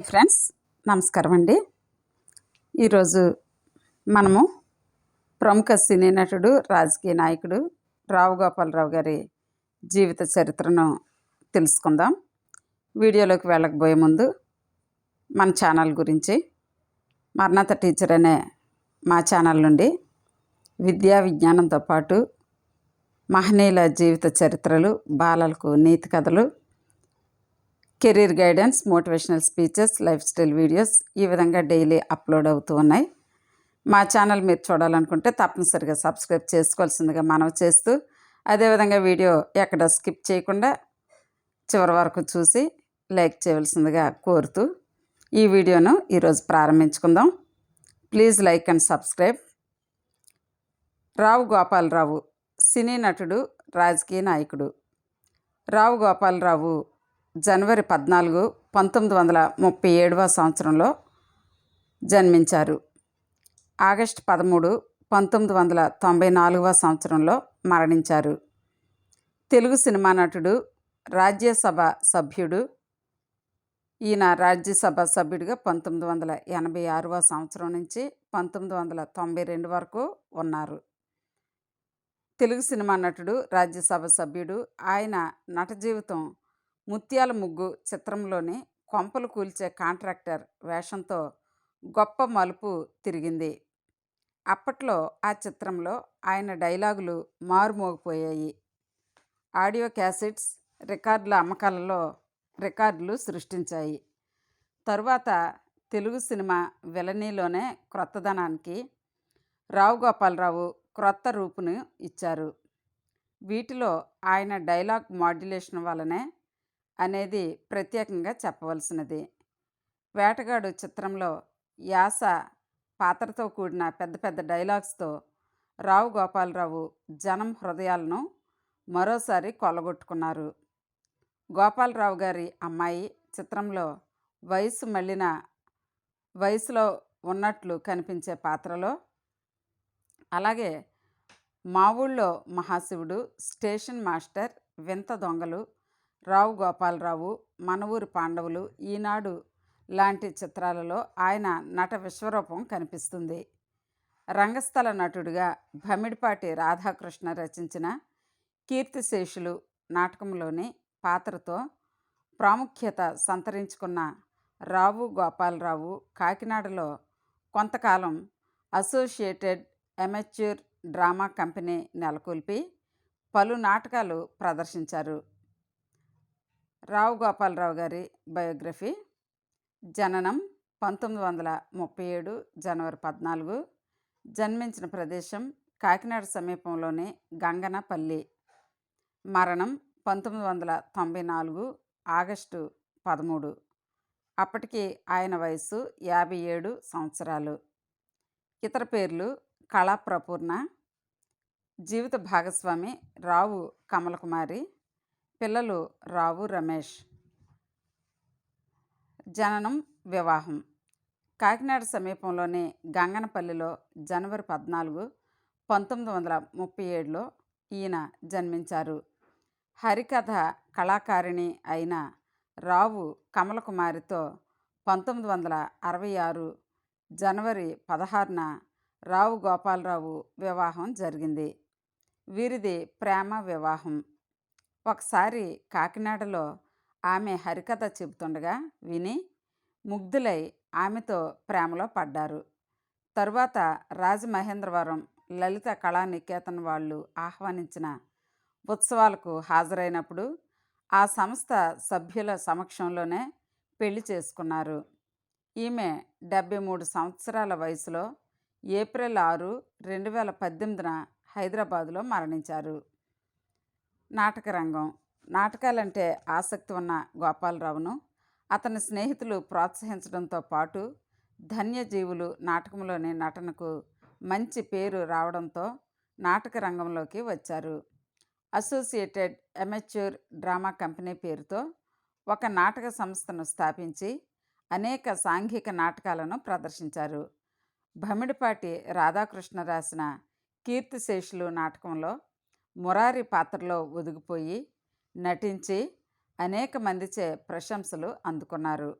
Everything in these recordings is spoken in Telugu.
ఫ్రెండ్స్ నమస్కారం అండి ఈరోజు మనము ప్రముఖ సినీ నటుడు రాజకీయ నాయకుడు రావు గోపాలరావు గారి జీవిత చరిత్రను తెలుసుకుందాం. వీడియోలోకి వెళ్ళకపోయే ముందు మన ఛానల్ గురించి మర్నాథ టీచర్ అనే మా ఛానల్ నుండి విద్యా విజ్ఞానంతో పాటు మహనీయుల జీవిత చరిత్రలు బాలలకు నీతి కథలు career guidance motivational speeches lifestyle videos ఈ విధంగా డైలీ అప్లోడ్ అవుతూ ఉన్నాయి. మా ఛానల్ మీరు చూడాలనుకుంటే తప్పనిసరిగా సబ్స్క్రైబ్ చేసుకోవాల్సిందిగా మనవి చేస్తూ అదేవిధంగా వీడియో ఎక్కడ స్కిప్ చేయకుండా చివరి వరకు చూసి లైక్ చేయవలసిందిగా కోరుతూ ఈ వీడియోను ఈరోజు ప్రారంభించుకుందాం. Please like and subscribe. Rao Gopalarao cine నటుడు రాజకీయ నాయకుడు. రావు గోపాలరావు జనవరి పద్నాలుగు పంతొమ్మిది వందల ముప్పై ఏడవ సంవత్సరంలో జన్మించారు. ఆగస్టు పదమూడు పంతొమ్మిది వందల తొంభై నాలుగవ సంవత్సరంలో మరణించారు. తెలుగు సినిమా నటుడు రాజ్యసభ సభ్యుడు ఈయన రాజ్యసభ సభ్యుడిగా పంతొమ్మిది వందల ఎనభై ఆరవ సంవత్సరం నుంచి పంతొమ్మిది వందల తొంభై రెండు వరకు ఉన్నారు. తెలుగు సినిమా నటుడు రాజ్యసభ సభ్యుడు ఆయన నట జీవితం ముత్యాల ముగ్గు చిత్రంలోని కొంపలు కూల్చే కాంట్రాక్టర్ వేషంతో గొప్ప మలుపు తిరిగింది. అప్పట్లో ఆ చిత్రంలో ఆయన డైలాగులు మారుమోగిపోయాయి. ఆడియో క్యాసెట్స్ రికార్డుల అమ్మకాలలో రికార్డులు సృష్టించాయి. తరువాత తెలుగు సినిమా విలనీలోనే క్రొత్తదనానికి రావు గోపాలరావు క్రొత్త రూపును ఇచ్చారు. వీటిలో ఆయన డైలాగ్ మాడ్యులేషన్ వలనే అనేది ప్రత్యేకంగా చెప్పవలసినది. వేటగాడు చిత్రంలో యాస పాత్రతో కూడిన పెద్ద పెద్ద డైలాగ్స్తో రావు గోపాలరావు జనం హృదయాలను మరోసారి కొల్లగొట్టుకున్నారు. గోపాలరావు గారి అమ్మాయి చిత్రంలో వయసు మళ్ళిన వయసులో ఉన్నట్లు కనిపించే పాత్రలో అలాగే మా ఊళ్ళో మహాశివుడు స్టేషన్ మాస్టర్ వింత దొంగలు రావు గోపాలరావు మన ఊరి పాండవులు ఈనాడు లాంటి చిత్రాలలో ఆయన నట విశ్వరూపం కనిపిస్తుంది. రంగస్థల నటుడిగా భమిడిపాటి రాధాకృష్ణ రచించిన కీర్తిశేషులు నాటకంలోని పాత్రతో ప్రాముఖ్యత సంతరించుకున్న రావు గోపాలరావు కాకినాడలో కొంతకాలం అసోసియేటెడ్ ఎమెచ్యూర్ డ్రామా కంపెనీ నెలకొల్పి పలు నాటకాలు ప్రదర్శించారు. రావు గోపాలరావు గారి బయోగ్రఫీ. జననం పంతొమ్మిది వందల ముప్పై ఏడు జనవరి పద్నాలుగు. జన్మించిన ప్రదేశం కాకినాడ సమీపంలోని గంగనపల్లి. మరణం పంతొమ్మిది వందల తొంభై నాలుగు ఆగస్టు పదమూడు. అప్పటికి ఆయన వయసు యాభై ఏడు సంవత్సరాలు. ఇతర పేర్లు కళాప్రపూర్ణ జీవిత భాగస్వామి రావు కమలకుమారి పిల్లలు రావు రమేష్. జననం వివాహం. కాకినాడ సమీపంలోని గంగనపల్లిలో జనవరి పద్నాలుగు పంతొమ్మిది వందల ముప్పై ఏడులో ఈయన జన్మించారు. హరికథ కళాకారిణి అయిన రావు కమలకుమారితో పంతొమ్మిది వందల అరవై ఆరు జనవరి పదహారున రావు గోపాలరావు వివాహం జరిగింది. వీరిది ప్రేమ వివాహం. ఒకసారి కాకినాడలో ఆమె హరికథ చెబుతుండగా విని ముగ్ధులై ఆమెతో ప్రేమలో పడ్డారు. తరువాత రాజమహేంద్రవరం లలిత కళానికేతన్ వాళ్ళు ఆహ్వానించిన ఉత్సవాలకు హాజరైనప్పుడు ఆ సంస్థ సభ్యుల సమక్షంలోనే పెళ్ళి చేసుకున్నారు. ఈమె డెబ్బై మూడు సంవత్సరాల వయసులో ఏప్రిల్ ఆరు రెండు వేల పద్దెనిమిదిన హైదరాబాదులో మరణించారు. నాటక రంగం. నాటకాలంటే ఆసక్తి ఉన్న గోపాలరావును అతని స్నేహితులు ప్రోత్సహించడంతో పాటు ధన్యజీవులు నాటకంలోని నటనకు మంచి పేరు రావడంతో నాటక రంగంలోకి వచ్చారు. అసోసియేటెడ్ ఎమెచ్యూర్ డ్రామా కంపెనీ పేరుతో ఒక నాటక సంస్థను స్థాపించి అనేక సాంఘిక నాటకాలను ప్రదర్శించారు. భమిడిపాటి రాధాకృష్ణ రాసిన కీర్తిశేషులు నాటకంలో మురారి పాత్రలో ఒదిగిపోయి నటించి అనేక మందిచే ప్రశంసలు అందుకున్నారు.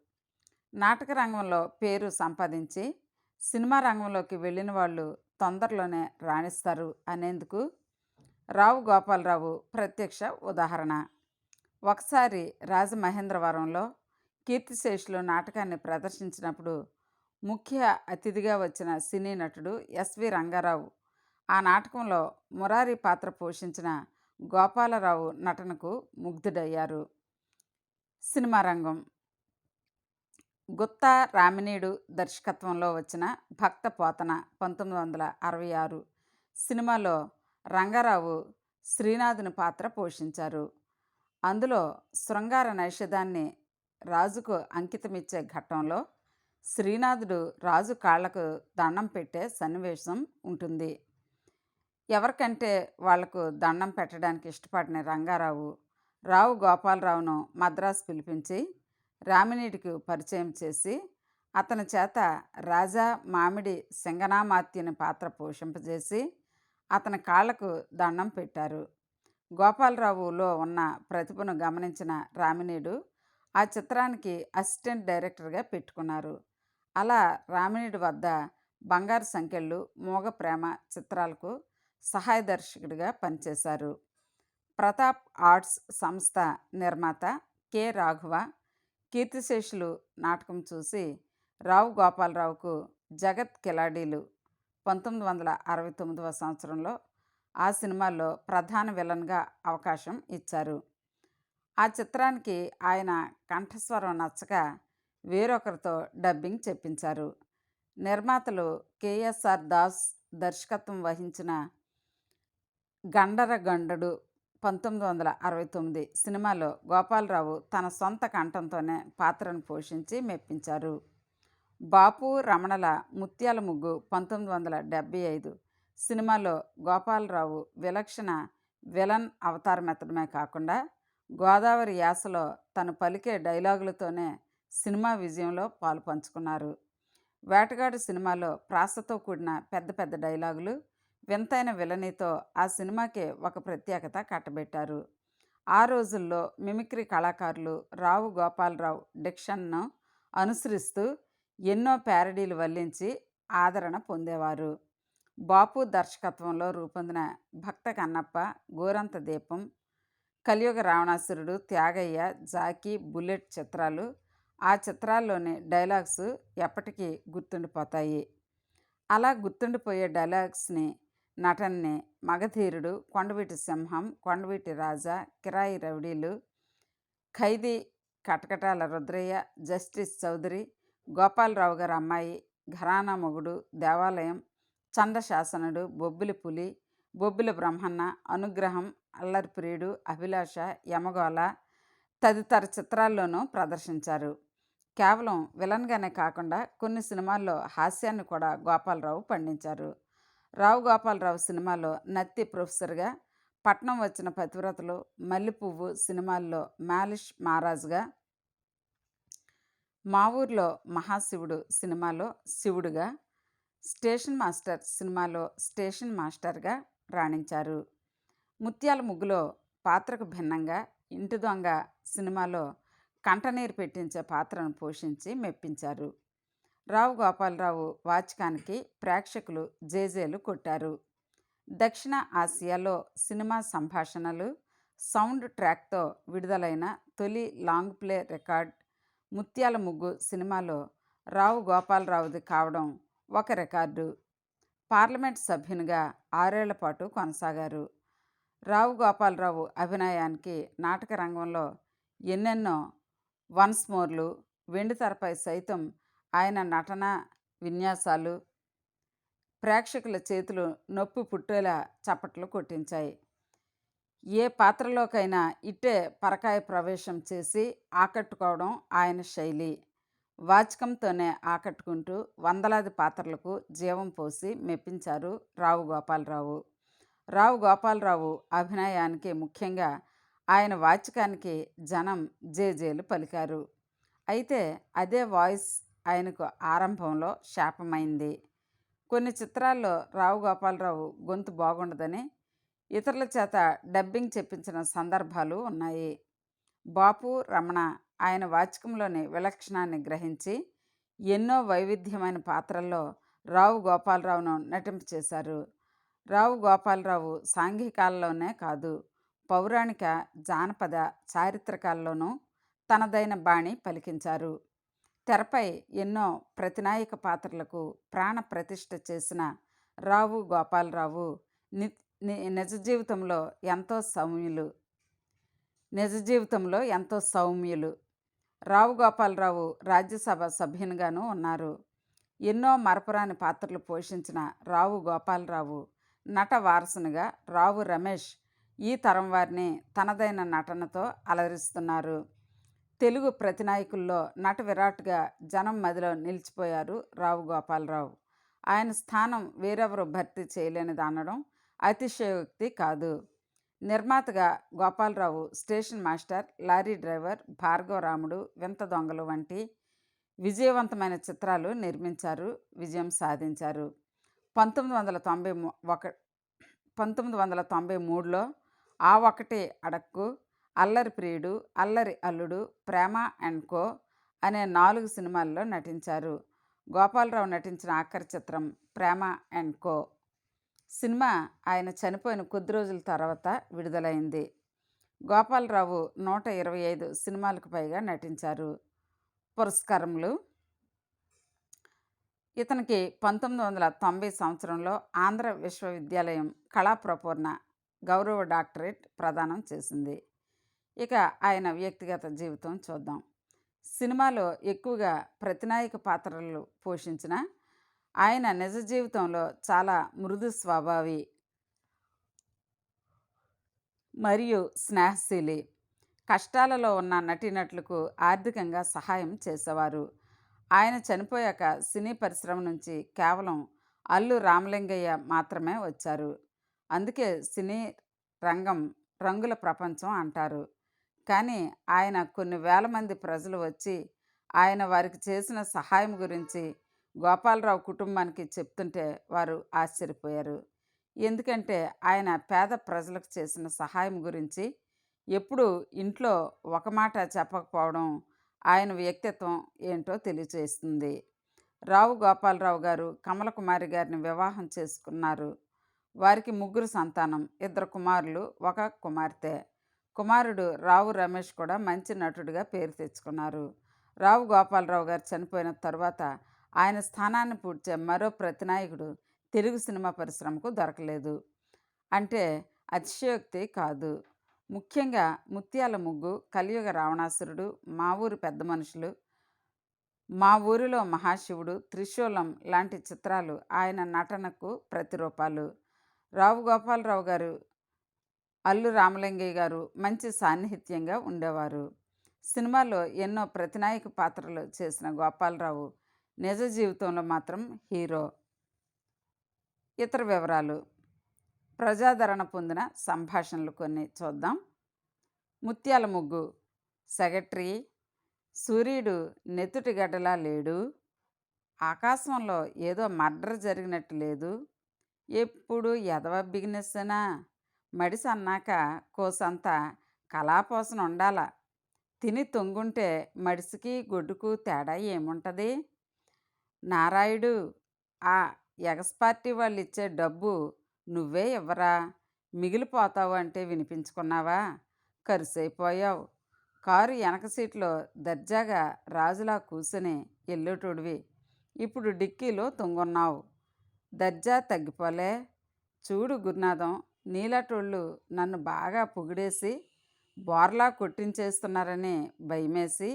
నాటక రంగంలో పేరు సంపాదించి సినిమా రంగంలోకి వెళ్ళిన వాళ్ళు తొందరలోనే రాణిస్తారు అనేందుకు రావు గోపాలరావు ప్రత్యక్ష ఉదాహరణ. ఒకసారి రాజమహేంద్రవరంలో కీర్తిశేషులు నాటకాన్ని ప్రదర్శించినప్పుడు ముఖ్య అతిథిగా వచ్చిన సినీ నటుడు ఎస్వి రంగారావు ఆ నాటకంలో మురారి పాత్ర పోషించిన గోపాలరావు నటనకు ముగ్ధుడయ్యారు. సినిమా రంగం. గుత్తా రామినీడు దర్శకత్వంలో వచ్చిన భక్త పోతన పంతొమ్మిది వందల అరవై ఆరు సినిమాలో రంగారావు శ్రీనాథుని పాత్ర పోషించారు. అందులో శృంగార నైషధాన్ని రాజుకు అంకితమిచ్చే ఘట్టంలో శ్రీనాథుడు రాజు కాళ్ళకు దండం పెట్టే సన్నివేశం ఉంటుంది. ఎవరికంటే వాళ్ళకు దండం పెట్టడానికి ఇష్టపడిన రంగారావు రావు గోపాలరావును మద్రాసు పిలిపించి రామినీటికి పరిచయం చేసి అతని చేత రాజా మామిడి సింగనామాత్యుని పాత్ర పోషింపజేసి అతని కాళ్ళకు దండం పెట్టారు. గోపాలరావులో ఉన్న ప్రతిభను గమనించిన రామినీడు ఆ చిత్రానికి అసిస్టెంట్ డైరెక్టర్గా పెట్టుకున్నారు. అలా రామినీడు వద్ద బంగారు సంఖ్యలు మూగ ప్రేమ చిత్రాలకు సహాయ దర్శకుడిగా పనిచేశారు. ప్రతాప్ ఆర్ట్స్ సంస్థ నిర్మాత కె. రాఘవ కీర్తిశేషులు నాటకం చూసి రావు గోపాలరావుకు జగత్ కిలాడీలు. పంతొమ్మిది వందల అరవై తొమ్మిదవ సంవత్సరంలో ఆ సినిమాలో ప్రధాన విలన్గా అవకాశం ఇచ్చారు. ఆ చిత్రానికి ఆయన కంఠస్వరం నచ్చక వేరొకరితో డబ్బింగ్ చెప్పించారు. నిర్మాతలు కేఎస్ఆర్ దాస్ దర్శకత్వం వహించిన గండర గండడు పంతొమ్మిది వందల అరవై తొమ్మిది సినిమాలో గోపాలరావు తన సొంత కంఠంతోనే పాత్రను పోషించి మెప్పించారు. బాపు రమణల ముత్యాల ముగ్గు పంతొమ్మిది వందల డెబ్భై ఐదు సినిమాలో గోపాలరావు విలక్షణ విలన్ అవతారమెత్తడమే కాకుండా గోదావరి యాసలో తను పలికే డైలాగులతోనే సినిమా విజయంలో పాలు పంచుకున్నారు వేటగాడు సినిమాలో ప్రాసతో కూడిన పెద్ద పెద్ద డైలాగులు వింతైన విలనితో ఆ సినిమాకే ఒక ప్రత్యేకత కట్టబెట్టారు. ఆ రోజుల్లో మిమిక్రీ కళాకారులు రావు గోపాలరావు డిక్షన్ను అనుసరిస్తూ ఎన్నో ప్యారడీలు వల్లించి ఆదరణ పొందేవారు. బాపు దర్శకత్వంలో రూపొందిన భక్త కన్నప్ప గోరంత దీపం కలియుగ రావణాసురుడు త్యాగయ్య జాకీ బుల్లెట్ చిత్రాలు ఆ చిత్రాల్లోని డైలాగ్స్ ఎప్పటికీ గుర్తుండిపోతాయి. అలా గుర్తుండిపోయే డైలాగ్స్ని నటన్ని మగధీరుడు కొండవీటి సింహం కొండవీటి రాజా కిరాయి రౌడీలు ఖైదీ కటకటాల రుద్రయ్య జస్టిస్ చౌదరి గోపాలరావు గారి అమ్మాయి ఘరానా మొగుడు దేవాలయం చండశాసనుడు బొబ్బిలి పులి బొబ్బిలి బ్రహ్మన్న అనుగ్రహం అల్లరిప్రియుడు అభిలాష యమగోళ తదితర చిత్రాల్లోనూ ప్రదర్శించారు. కేవలం విలన్గానే కాకుండా కొన్ని సినిమాల్లో హాస్యాన్ని కూడా గోపాలరావు పండించారు. రావు గోపాలరావు సినిమాలో నత్తి ప్రొఫెసర్గా పట్నం వచ్చిన పతివ్రతలు మల్లెపువ్వు సినిమాల్లో మాలిష్ మహారాజుగా మా ఊర్లో మహాశివుడు సినిమాలో శివుడుగా స్టేషన్ మాస్టర్ సినిమాలో స్టేషన్ మాస్టర్గా రాణించారు. ముత్యాల ముగ్గులో పాత్రకు భిన్నంగా ఇంటి దొంగ సినిమాలో కంటనీరు పెట్టించే పాత్రను పోషించి మెప్పించారు. రావు గోపాలరావు వాచకానికి ప్రేక్షకులు జేజేలు కొట్టారు. దక్షిణ ఆసియాలో సినిమా సంభాషణలు సౌండ్ ట్రాక్తో విడుదలైన తొలి long play record Mutyala Muggu సినిమాలో రావు గోపాలరావుది కావడం ఒక రికార్డు. పార్లమెంట్ సభ్యునిగా ఆరేళ్ళ పాటు కొనసాగారు. రావు గోపాలరావు అభినయానికి నాటక రంగంలో ఎన్నెన్నో వన్స్ మోర్లు వెండితెరపై సైతం ఆయన నటన విన్యాసాలు ప్రేక్షకుల చేతులు నొప్పి పుట్టేలా చప్పట్లు కొట్టించాయి. ఏ పాత్రలోకైనా ఇట్టే పరకాయ ప్రవేశం చేసి ఆకట్టుకోవడం ఆయన శైలి. వాచకంతోనే ఆకట్టుకుంటూ వందలాది పాత్రలకు జీవం పోసి మెప్పించారు రావు గోపాలరావు. రావు గోపాలరావు అభినయానికి ముఖ్యంగా ఆయన వాచకానికి జనం జేజేలు పలికారు. అయితే అదే వాయిస్ ఆయనకు ఆరంభంలో శాపమైంది. కొన్ని చిత్రాల్లో రావు గోపాలరావు గొంతు బాగుండదని ఇతరుల చేత డబ్బింగ్ చెప్పించిన సందర్భాలు ఉన్నాయి. బాపు రమణ ఆయన వాచకంలోని విలక్షణాన్ని గ్రహించి ఎన్నో వైవిధ్యమైన పాత్రల్లో రావు గోపాలరావును నటింపచేశారు రావు గోపాలరావు సాంఘికాల్లోనే కాదు పౌరాణిక జానపద చారిత్రకాల్లోనూ తనదైన బాణి పలికించారు. తెరపై ఎన్నో ప్రతినాయక పాత్రలకు ప్రాణ ప్రతిష్ఠ చేసిన రావు గోపాలరావు నిజ జీవితంలో ఎంతో సౌమ్యులు. నిజ జీవితంలో ఎంతో సౌమ్యులు. రావు గోపాలరావు రాజ్యసభ సభ్యునిగాను ఉన్నారు. ఎన్నో మరపురాని పాత్రలు పోషించిన రావు గోపాలరావు నట వారసునిగా రావు రమేష్ ఈ తరం వారిని తనదైన నటనతో అలరిస్తున్నారు. తెలుగు ప్రతినాయకుల్లో నట విరాట్గా జనం మదిలో నిలిచిపోయారు రావు గోపాలరావు. ఆయన స్థానం వేరెవరు భర్తీ చేయలేనిది అనడం అతిశయోక్తి కాదు. నిర్మాతగా Gopalarao station master lorry driver Bhargavaramudu వింత దొంగలు వంటి విజయవంతమైన చిత్రాలు నిర్మించారు విజయం సాధించారు. పంతొమ్మిది వందల తొంభై ఒక పంతొమ్మిది వందల తొంభై మూడులో ఆ ఒకటి అడక్కు అల్లరి ప్రియుడు అల్లరి అల్లుడు ప్రేమ అండ్ కో అనే నాలుగు సినిమాల్లో నటించారు. గోపాలరావు నటించిన ఆఖరి చిత్రం ప్రేమ అండ్ కో. సినిమా ఆయన చనిపోయిన కొద్ది రోజుల తర్వాత విడుదలైంది. గోపాలరావు నూట ఇరవై ఐదు సినిమాలకు పైగా నటించారు. పురస్కారములు ఇతనికి పంతొమ్మిది వందల తొంభై సంవత్సరంలో ఆంధ్ర విశ్వవిద్యాలయం కళాప్రపూర్ణ గౌరవ డాక్టరేట్ ప్రదానం చేసింది. ఇక ఆయన వ్యక్తిగత జీవితం చూద్దాం. సినిమాలో ఎక్కువగా ప్రతినాయక పాత్రలు పోషించిన ఆయన నిజ జీవితంలో చాలా మృదు స్వభావి మరియు స్నేహశీలి. కష్టాలలో ఉన్న నటీనటులకు ఆర్థికంగా సహాయం చేసేవారు. ఆయన చనిపోయాక సినీ పరిశ్రమ నుంచి కేవలం అల్లు రామలింగయ్య మాత్రమే వచ్చారు. అందుకే సినీ రంగం రంగుల ప్రపంచం అంటారు. కానీ ఆయన కొన్ని వేల మంది ప్రజలు వచ్చి ఆయన వారికి చేసిన సహాయం గురించి గోపాలరావు కుటుంబానికి చెప్తుంటే వారు ఆశ్చర్యపోయారు. ఎందుకంటే ఆయన పేద ప్రజలకు చేసిన సహాయం గురించి ఎప్పుడు ఇంట్లో ఒక మాట చెప్పకపోవడం ఆయన వ్యక్తిత్వం ఏంటో తెలియచేస్తుంది. రావు గోపాలరావు గారు కమలకుమారి గారిని వివాహం చేసుకున్నారు. వారికి ముగ్గురు సంతానం ఇద్దరు కుమారులు ఒక కుమార్తె. కుమారుడు రావు రమేష్ కూడా మంచి నటుడిగా పేరు తెచ్చుకున్నారు. రావు గోపాలరావు గారు చనిపోయిన తర్వాత ఆయన స్థానాన్ని పూడ్చే మరో ప్రతినాయకుడు తెలుగు సినిమా పరిశ్రమకు దొరకలేదు. అంటే అతిశయోక్తి కాదు. ముఖ్యంగా ముత్యాల ముగ్గు కలియుగ రావణాసురుడు మా ఊరు పెద్ద మనుషులు మా ఊరిలో మహాశివుడు త్రిశూలం లాంటి చిత్రాలు ఆయన నటనకు ప్రతిరూపాలు. రావు గోపాలరావు గారు అల్లు రామలింగయ్య గారు మంచి సాన్నిహిత్యంగా ఉండేవారు. సినిమాలో ఎన్నో ప్రతినాయక పాత్రలు చేసిన గోపాలరావు నిజ జీవితంలో మాత్రం హీరో. ఇతర వివరాలు. ప్రజాదరణ పొందిన సంభాషణలు కొన్ని చూద్దాం. ముత్యాల ముగ్గు. సెక్రటరీ సూర్యుడు నెత్తుటి గడ్డలా లేడు. ఆకాశంలో ఏదో మర్డర్ జరిగినట్టు లేదు. ఎప్పుడు ఎదవ బిగినెస్సేనా? మడిసన్నాక కోసంత కళాపోసన ఉండాల తిని తొంగుంటే మడిసికి గొడ్డుకు తేడా ఏముంటుంది? నారాయుడు ఆ ఎగస్ పార్టీ వాళ్ళు ఇచ్చే డబ్బు నువ్వే ఇవ్వరా? మిగిలిపోతావు అంటే వినిపించుకున్నావా? కరుసైపోయావు. కారు వెనక సీట్లో దర్జాగా రాజులా కూసుని ఎల్లుటుడివి. ఇప్పుడు డిక్కీలో తుంగున్నావు. దర్జా తగ్గిపోలే. చూడు గురునాథం నీలాటోళ్ళు నన్ను బాగా పొగిడేసి బోర్లా కొట్టించేస్తున్నారని భయమేసి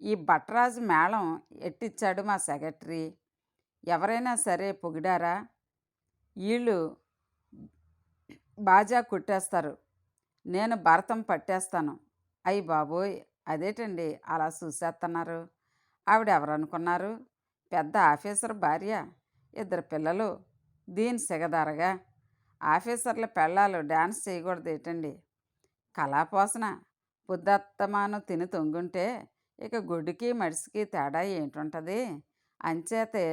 ఈ బట్టరాజు మేళం ఎట్టిచ్చాడు మా సెక్రటరీ? ఎవరైనా సరే పొగిడారా? వీళ్ళు బాజా కొట్టేస్తారు. నేను భరతం పట్టేస్తాను. అయ్యి బాబోయ్ అదేటండి అలా చూసేస్తున్నారు ఆవిడ ఎవరనుకున్నారు? పెద్ద ఆఫీసర్ భార్య ఇద్దరు పిల్లలు దీని సిగదారగా. ఆఫీసర్ల పెళ్ళాలు డ్యాన్స్ చేయకూడదు ఏంటండి. కళాపోసన పొద్దత్తమాను తిని తొంగుంటే ఇక గుడ్డుకి మడిసికి తేడా ఏంటుంటుంది? అంచేతే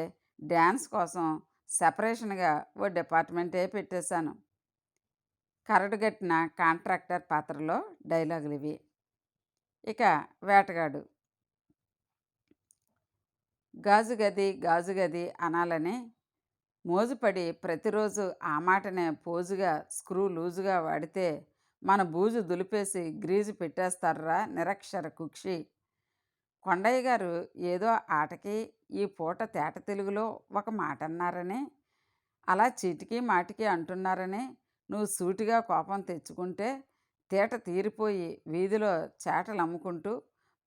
డ్యాన్స్ కోసం సెపరేషన్గా ఓ డిపార్ట్మెంటే పెట్టేశాను. కరడుగట్టిన కాంట్రాక్టర్ పాత్రలో డైలాగులు ఇవి. ఇక వేటగాడు. గాజు గది అనాలని మోజుపడి ప్రతిరోజు ఆ మాటనే పోజుగా స్క్రూ లూజుగా వాడితే మన బూజు దులిపేసి గ్రీజు పెట్టేస్తారా నిరక్షర కుక్షి. కొండయ్య గారు ఏదో ఆటకి ఈ పూట తేట తెలుగులో ఒక మాట అన్నారని అలా చీటికి మాటికి అంటున్నారని నువ్వు సూటిగా కోపం తెచ్చుకుంటే తేట తీరిపోయి వీధిలో చేటలు అమ్ముకుంటూ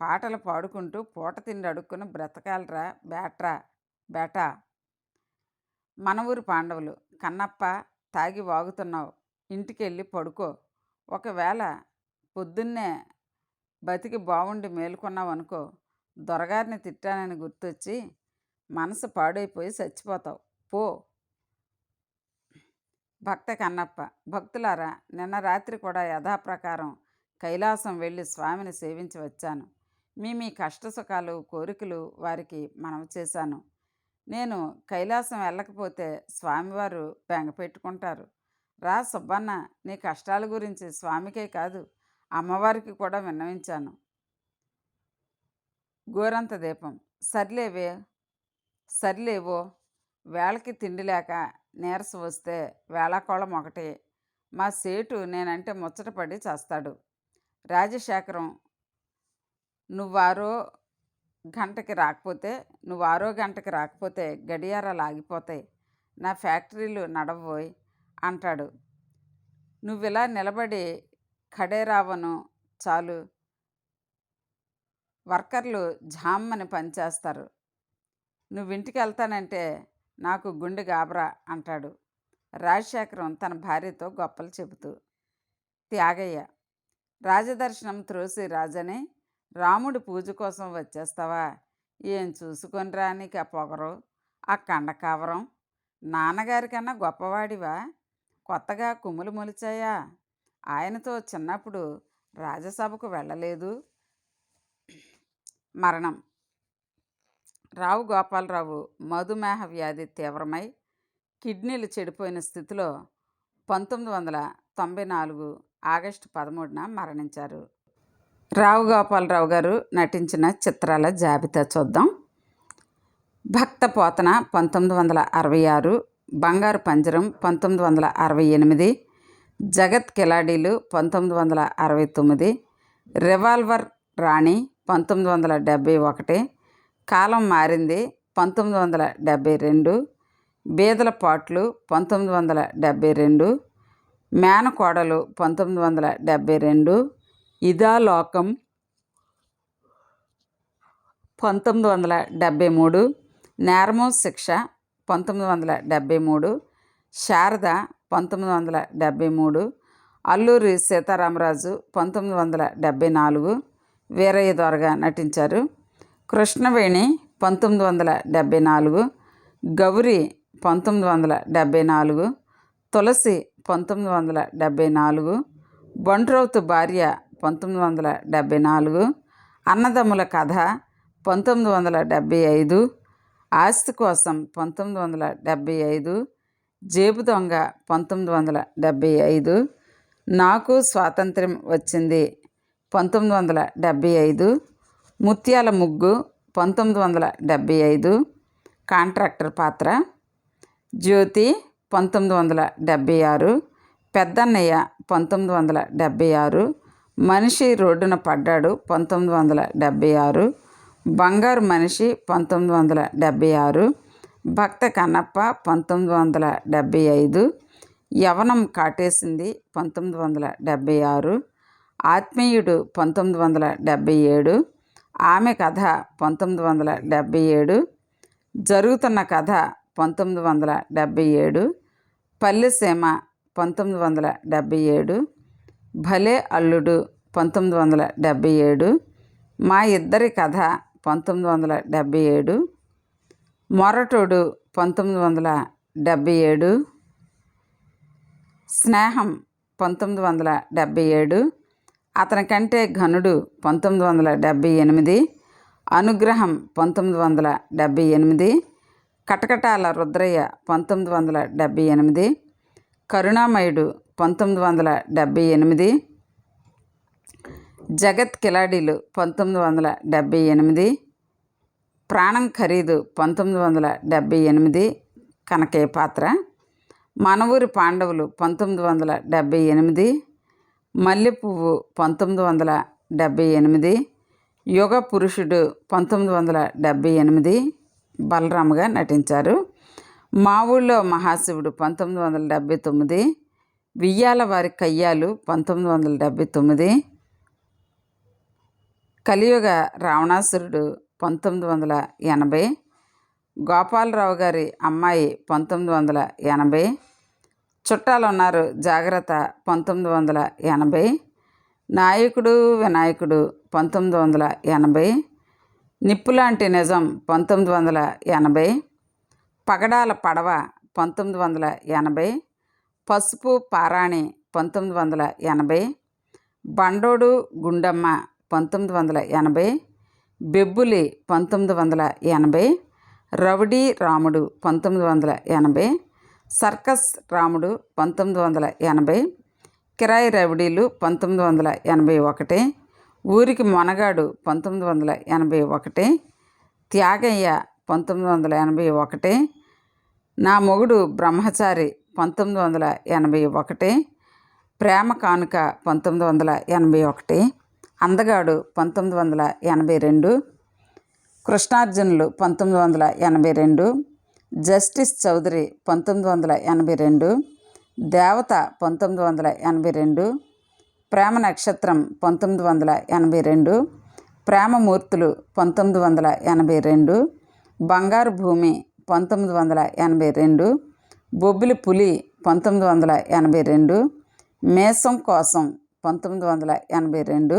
పాటలు పాడుకుంటూ పూట తిండి అడుక్కుని బ్రతకాలరా బేట్రా బేటా. మన ఊరి పాండవులు కన్నప్ప తాగి వాగుతున్నావు ఇంటికెళ్ళి పడుకో. ఒకవేళ పొద్దున్నే బతికి బాగుండి మేలుకున్నావు అనుకో దొరగారిని తిట్టానని గుర్తొచ్చి మనసు పాడైపోయి చచ్చిపోతావు. పో. భక్త కన్నప్ప భక్తులారా నిన్న రాత్రి కూడా యథాప్రకారం కైలాసం వెళ్ళి స్వామిని సేవించి వచ్చాను. మీ మీ కష్టసుఖాలు కోరికలు వారికి మనవి చేశాను. నేను కైలాసం వెళ్ళకపోతే స్వామివారు బెంగ పెట్టుకుంటారు. రా సుబ్బన్న నీ కష్టాల గురించి స్వామికే కాదు అమ్మవారికి కూడా విన్నవించాను. గోరంత దీపం. సర్లేవే సర్లేవో వేళకి తిండి లేక నీరస వస్తే వేళాకోళం ఒకటి. మా సేటు నేనంటే ముచ్చటపడి చేస్తాడు. రాజశేఖరం నువ్వారో గంటకి రాకపోతే నువ్వు ఆరో గంటకి రాకపోతే గడియారాలు ఆగిపోతాయి. నా ఫ్యాక్టరీలు నడవబోయ్ అంటాడు. నువ్వు ఇలా నిలబడి ఖడేరావను చాలు. వర్కర్లు జామ్మని పనిచేస్తారు. నువ్వు ఇంటికి వెళ్తానంటే నాకు గుండె గాబరా అంటాడు. రాజశేఖరం తన భార్యతో గొప్పలు చెబుతూ త్యాగయ్య రాజదర్శనం త్రోసి రాజని రాముడి పూజ కోసం వచ్చేస్తావా? ఏం చూసుకొని రానికి ఆ పొగరు? ఆ కండకావరం కవరం? నాన్నగారికన్నా గొప్పవాడివా? కొత్తగా కుమ్ములు మొలిచాయా? ఆయనతో చిన్నప్పుడు రాజసభకు వెళ్ళలేదు? మరణం. రావు గోపాలరావు మధుమేహ వ్యాధి తీవ్రమై కిడ్నీలు చెడిపోయిన స్థితిలో పంతొమ్మిది వందల తొంభై నాలుగు ఆగస్టు పదమూడున మరణించారు. రావు గోపాలరావు గారు నటించిన చిత్రాల జాబితా చూద్దాం. భక్త పోతన పంతొమ్మిది వందల అరవై ఆరు బంగారు పంజరం పంతొమ్మిది వందల అరవై ఎనిమిది జగత్ కిలాడీలు పంతొమ్మిది వందల అరవై తొమ్మిది రివాల్వర్ రాణి పంతొమ్మిది వందల డెబ్భై ఒకటి కాలం మారింది పంతొమ్మిది వందల డెబ్భై రెండు బీదల పాట్లు పంతొమ్మిది వందల డెబ్భై రెండు మేనకోడలు పంతొమ్మిది వందల డెబ్భై రెండు ఇదా లోకం పంతొమ్మిది వందల డెబ్భై మూడు. నేరమో శిక్ష పంతొమ్మిది వందల డెబ్భై మూడు. శారద పంతొమ్మిది వందల డెబ్భై మూడు. అల్లూరి సీతారామరాజు పంతొమ్మిది వందల డెబ్భై నాలుగు. వీరయ్య దొరగా నటించారు. కృష్ణవేణి పంతొమ్మిది వందల డెబ్భై నాలుగు. గౌరి పంతొమ్మిది వందల డెబ్భై నాలుగు. తులసి పంతొమ్మిది వందల డెబ్భై నాలుగు. బండ్రౌత్ భార్య పంతొమ్మిది వందల డెబ్భై నాలుగు. అన్నదమ్ముల కథ పంతొమ్మిది వందల డెబ్భై ఐదు. ఆస్తి కోసం పంతొమ్మిది వందల డెబ్భై ఐదు. జేబు దొంగ పంతొమ్మిది వందల డెబ్భై ఐదు. నాకు స్వాతంత్ర్యం వచ్చింది పంతొమ్మిది వందల డెబ్భై ఐదు. ముత్యాల ముగ్గు పంతొమ్మిది వందల డెబ్భై ఐదు. కాంట్రాక్టర్ పాత్ర జ్యోతి పంతొమ్మిది వందల డెబ్భై ఆరు. పెద్దన్నయ్య పంతొమ్మిది వందల డెబ్భై ఆరు. మనిషి రోడ్డున పడ్డాడు పంతొమ్మిది వందల డెబ్భై ఆరు. బంగారు మనిషి పంతొమ్మిది వందల డెబ్భై ఆరు. భక్త కన్నప్ప పంతొమ్మిది వందల డెబ్భై ఐదు. యవనం కాటేసింది పంతొమ్మిది వందల డెబ్భై ఆరు. ఆత్మీయుడు పంతొమ్మిది వందల డెబ్భై ఏడు. ఆమె కథ పంతొమ్మిది వందల డెబ్భై ఏడు. జరుగుతున్న కథ పంతొమ్మిది వందల డెబ్భై ఏడు. పల్లెసీమ పంతొమ్మిది వందల డెబ్భై ఏడు. భలే అల్లుడు. పంతొమ్మిది వందల డెబ్భై ఏడు. మా ఇద్దరి కథ పంతొమ్మిది వందల డెబ్భై ఏడు. మొరటుడు పంతొమ్మిది వందల డెబ్భై ఏడు. స్నేహం పంతొమ్మిది వందల డెబ్భై ఏడు. అతని కంటే ఘనుడు పంతొమ్మిది వందల డెబ్భై ఎనిమిది. అనుగ్రహం పంతొమ్మిది వందల డెబ్భై ఎనిమిది. కటకటాల రుద్రయ్య పంతొమ్మిది వందల డెబ్భై ఎనిమిది. కరుణామయుడు పంతొమ్మిది వందల డెబ్భై ఎనిమిది. జగత్ కిలాడీలు పంతొమ్మిది వందల డెబ్భై ఎనిమిది. ప్రాణం ఖరీదు పంతొమ్మిది వందల డెబ్భై ఎనిమిది. కనకే పాత్ర. మనవూరి పాండవులు పంతొమ్మిది వందల డెబ్భై ఎనిమిది. మల్లెపువ్వు పంతొమ్మిది వందల డెబ్భై ఎనిమిది. యుగ పురుషుడు పంతొమ్మిది వందల డెబ్భై ఎనిమిది. బలరాముగా నటించారు. మా ఊళ్ళో మహాశివుడు పంతొమ్మిది వందల డెబ్భై తొమ్మిది. వియ్యాల వారి కయ్యాలు పంతొమ్మిది వందల డెబ్భై తొమ్మిది. కలియుగ రావణాసురుడు పంతొమ్మిది వందల ఎనభై. గోపాలరావు గారి అమ్మాయి పంతొమ్మిది వందల ఎనభై. చుట్టాలు ఉన్నారు జాగ్రత్త పంతొమ్మిది వందల ఎనభై. నాయకుడు వినాయకుడు పంతొమ్మిది వందల ఎనభై. నిప్పులాంటి నిజం పంతొమ్మిది వందల ఎనభై. పగడాల పడవ పంతొమ్మిది వందల ఎనభై. పసుపు పారాణి పంతొమ్మిది వందల ఎనభై బండోడు గుండమ్మ పంతొమ్మిది వందల ఎనభై బెబ్బులి పంతొమ్మిది వందల ఎనభై రౌడీ రాముడు పంతొమ్మిది వందల ఎనభై సర్కస్ రాముడు పంతొమ్మిది వందల ఎనభై కిరాయి రవిడీలు పంతొమ్మిది వందల ఎనభై ఒకటి ఊరికి మొనగాడు పంతొమ్మిది వందల ఎనభై ఒకటి త్యాగయ్య పంతొమ్మిది వందల ఎనభై ఒకటి నా మొగుడు బ్రహ్మచారి పంతొమ్మిది వందల ఎనభై ఒకటి ప్రేమ కానుక పంతొమ్మిది వందల ఎనభై ఒకటి అందగాడు పంతొమ్మిది వందల ఎనభై రెండు కృష్ణార్జునులు పంతొమ్మిది వందల ఎనభై రెండు జస్టిస్ చౌదరి పంతొమ్మిది వందల ఎనభై రెండు దేవత పంతొమ్మిది వందల ఎనభై రెండు ప్రేమ నక్షత్రం పంతొమ్మిది వందల ఎనభై రెండు ప్రేమమూర్తులు పంతొమ్మిది వందల ఎనభై రెండు బంగారు భూమి పంతొమ్మిది వందల ఎనభై రెండు బొబ్బిలి పులి పంతొమ్మిది వందల ఎనభై రెండు మేసం కోసం పంతొమ్మిది వందల ఎనభై రెండు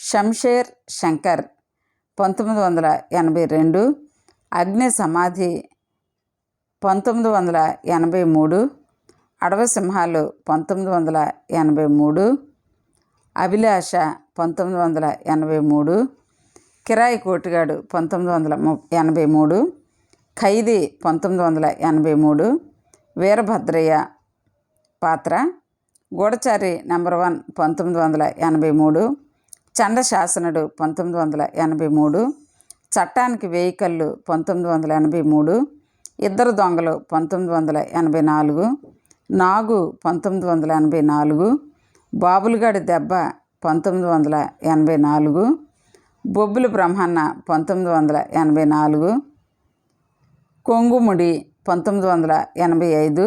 షంషేర్ శంకర్ పంతొమ్మిది వందల ఎనభై రెండు అగ్ని సమాధి పంతొమ్మిది వందల ఎనభై మూడు అడవ సింహాలు పంతొమ్మిది వందల ఎనభై మూడు అభిలాష పంతొమ్మిది వందల ఎనభై మూడు కిరాయి కోటిగాడు పంతొమ్మిది వందల ము ఎనభై మూడు ఖైదీ పంతొమ్మిది వందల ఎనభై మూడు. వీరభద్రయ్య పాత్ర. గూడచారి నెంబర్ వన్ పంతొమ్మిది వందల ఎనభై మూడు. చండశాసనుడు పంతొమ్మిది వందల ఎనభై మూడు. చట్టానికి వెహికల్లు పంతొమ్మిది వందల ఎనభై మూడు. ఇద్దరు దొంగలు పంతొమ్మిది వందల ఎనభై నాలుగు. నాగు పంతొమ్మిది వందల ఎనభై నాలుగు. బాబులగాడి దెబ్బ పంతొమ్మిది వందల ఎనభై నాలుగు. బొబ్బులు బ్రహ్మన్న పంతొమ్మిది వందల ఎనభై నాలుగు. కొంగుముడి పంతొమ్మిది వందల ఎనభై ఐదు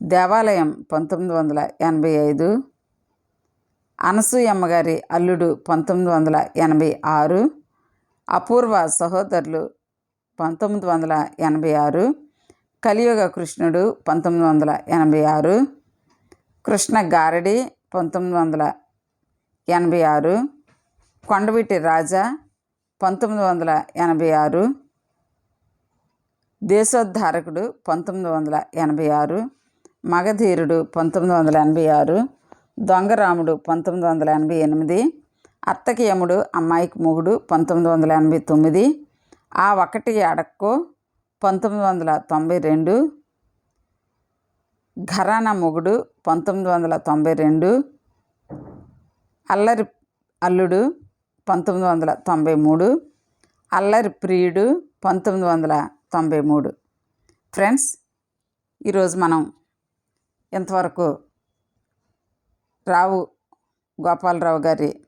దేవాలయం పంతొమ్మిది వందల ఎనభై ఐదు అనసూయమ్మ గారి అల్లుడు పంతొమ్మిది వందల ఎనభై ఆరు అపూర్వ సహోదరులు పంతొమ్మిది వందల ఎనభై ఆరు కలియుగ కృష్ణుడు పంతొమ్మిది వందల ఎనభై ఆరు కృష్ణ గారడి పంతొమ్మిది వందల ఎనభై ఆరు కొండవీటి రాజా పంతొమ్మిది వందల ఎనభై ఆరు దేశోద్ధారకుడు పంతొమ్మిది వందల ఎనభై ఆరు మగధీరుడు పంతొమ్మిది వందల ఎనభై ఆరు దొంగరాముడు పంతొమ్మిది వందల ఎనభై ఎనిమిది అత్తకి యముడు అమ్మాయికి మొగుడు పంతొమ్మిది వందల ఎనభై తొమ్మిది ఆ ఒకటి అడక్కో పంతొమ్మిది వందల తొంభై రెండు ఘరానా మొగుడు పంతొమ్మిది వందల తొంభై రెండు అల్లరి అల్లుడు పంతొమ్మిది వందల తొంభై మూడు అల్లరి ప్రియుడు పంతొమ్మిది వందల తొంభై మూడు. ఫ్రెండ్స్ ఈరోజు మనం ఇంతవరకు రావు గోపాలరావు గారి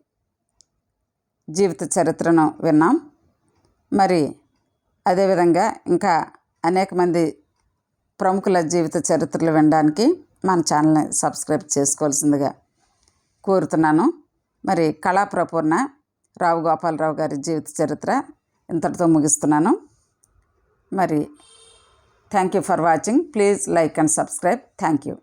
జీవిత చరిత్రను విన్నాం. మరి అదేవిధంగా ఇంకా అనేక మంది ప్రముఖుల జీవిత చరిత్రలు వినడానికి మన ఛానల్ని సబ్స్క్రైబ్ చేసుకోవాల్సిందిగా కోరుతున్నాను. మరి కళాప్రపూర్ణ రావు గోపాలరావు గారి జీవిత చరిత్ర ఇంతటితో ముగిస్తున్నాను. మరి thank you for watching please like and subscribe thank you